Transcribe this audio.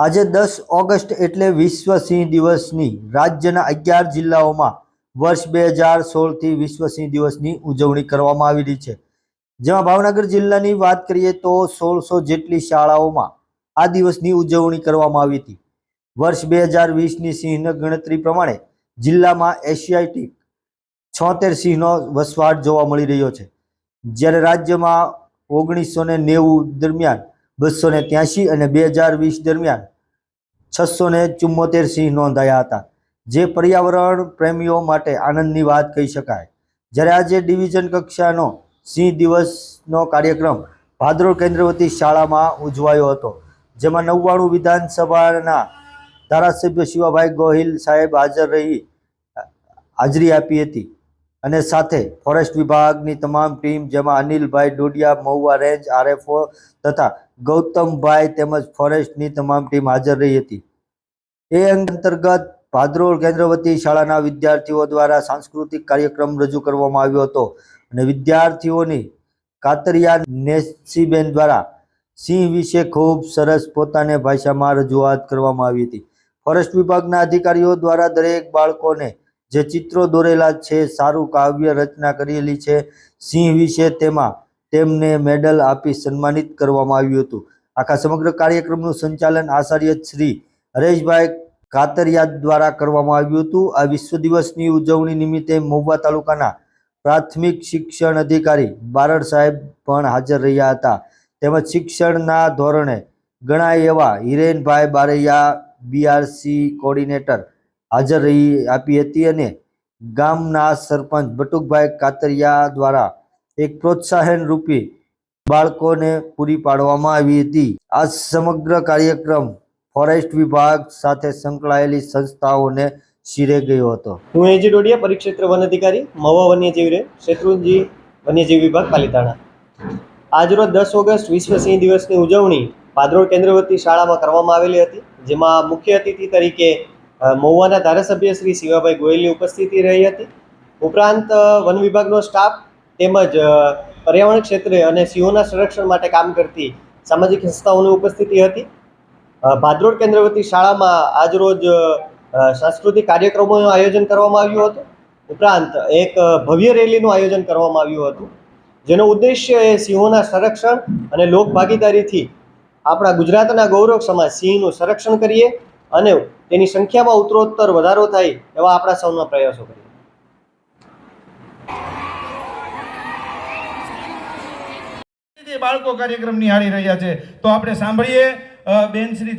આજે દસ ઓગસ્ટ એટલે વિશ્વ સિંહ દિવસની રાજ્યના અગિયાર જિલ્લાઓમાં વર્ષ બે હજાર સોળથી વિશ્વ સિંહ દિવસની ઉજવણી કરવામાં આવી રહી છે. જેમાં ભાવનગર જિલ્લાની વાત કરીએ તો સોળસો જેટલી શાળાઓમાં આ દિવસની ઉજવણી કરવામાં આવી હતી. વર્ષ બે હજાર વીસની સિંહની ગણતરી પ્રમાણે જિલ્લામાં એશિયાટિક છોતેર સિંહનો વસવાટ જોવા મળી રહ્યો છે. જ્યારે રાજ્યમાં ઓગણીસો ને નેવું દરમિયાન, બસો ને ત્યાંશી અને બે હજાર વીસ દરમિયાન છસો ને ચુમ્મોતેર સિંહ નોંધાયા હતા, જે પર્યાવરણ પ્રેમીઓ માટે આનંદની વાત કહી શકાય. જ્યારે આજે ડિવિઝન કક્ષાનો સિંહ દિવસનો કાર્યક્રમ ભાદરોડ કેન્દ્રવતી શાળામાં ઉજવાયો હતો, જેમાં નવ્વાણું વિધાનસભાના ધારાસભ્ય શિવાભાઈ ગોહિલ સાહેબ હાજર રહી, હાજરી આપી હતી. અને સાથે ફોરેસ્ટ વિભાગની તમામ ટીમ, જેમાં અનિલભાઈ ડોડિયા, મહુવા રેન્જ, આરએફઓ તથા ગૌતમભાઈ તેમજ ફોરેસ્ટની તમામ ટીમ હાજર રહી હતી. એ અંતર્ગત ભાદરોડ કેન્દ્રવતી શાળાના વિદ્યાર્થીઓ દ્વારા સાંસ્કૃતિક કાર્યક્રમ રજૂ કરવામાં આવ્યો હતો અને વિદ્યાર્થીઓની કાતરિયા નેસીબેન દ્વારા સિંહ વિશે ખૂબ સરસ પોતાને ભાષામાં રજૂઆત કરવામાં આવી હતી. ફોરેસ્ટ વિભાગના અધિકારીઓ દ્વારા દરેક બાળકોને જે ચિત્રો દોરેલા છે, સારું કાવ્ય રચના કરેલી છે, સિંહ વિશે તેમાં તેમને મેડલ આપી સન્માનિત કરવામાં આવ્યું હતું. આખા સમગ્ર કાર્યક્રમનું સંચાલન આચાર્ય શ્રી હરેશભાઈ કાતરિયા દ્વારા કરવામાં આવ્યું હતું. આ વિશ્વ દિવસની ઉજવણી નિમિત્તે મહુવા તાલુકાના પ્રાથમિક શિક્ષણ અધિકારી બારડ સાહેબ પણ હાજર રહ્યા હતા. તેમજ શિક્ષણના ધોરણે ગણાય એવા હિરેનભાઈ બારૈયા બીઆરસી કોર્ડિનેટર હાજર રહી આપી હતી અને ગામના સરપંચ બટુકભાઈ કાતરિયા દ્વારા એક પ્રોત્સાહન રૂપી બાળકોને પૂરી પાડવામાં આવી હતી. આ સમગ્ર કાર્યક્રમ ફોરેસ્ટ વિભાગ સાથે સંકળાયેલી સંસ્થાઓને શિરે ગયો હતો. હું એજી ડોડિયા, પરિક્ષેત્ર વન અધિકારી મવા વન્યજીવ રે, શેત્રુંજી વન્યજીવ વિભાગ, પાલિતાણા. આજરોજ દસ ઓગસ્ટ વિશ્વ સિંહ દિવસની ઉજવણી ભાદરોડ કેન્દ્રવતી શાળામાં કરવામાં આવેલી હતી, જેમાં મુખ્ય અતિથિ તરીકે મહુવાના ધારાસભ્ય શ્રી શિવાભાઈ ગોયલની ઉપસ્થિતિ રહી હતી. ઉપરાંત વન વિભાગનો સ્ટાફ તેમજ પર્યાવરણ ક્ષેત્રે અને સિંહોના સંરક્ષણ માટે કામ કરતી સામાજિક સંસ્થાઓની ઉપસ્થિતિ હતી. ભાદરોડ કેન્દ્રવતી શાળામાં આજરોજ સાંસ્કૃતિક કાર્યક્રમોનું આયોજન કરવામાં આવ્યું હતું. ઉપરાંત, એક ભવ્ય રેલીનું આયોજન કરવામાં આવ્યું હતું. જેનો ઉદ્દેશ્ય એ સિંહોના સંરક્ષણ અને લોક ભાગીદારીથી આપણા ગુજરાતના ગૌરવ સમાજ સિંહનું સંરક્ષણ કરીએ અને તેની સંખ્યામાં ઉત્તરોત્તર વધારો થાય એવા આપણા સૌના પ્રયાસો કરીએ. બાળકો કાર્યક્રમ નિહાળી રહ્યા છે, તો આપણે સાંભળીએ બેન શ્રી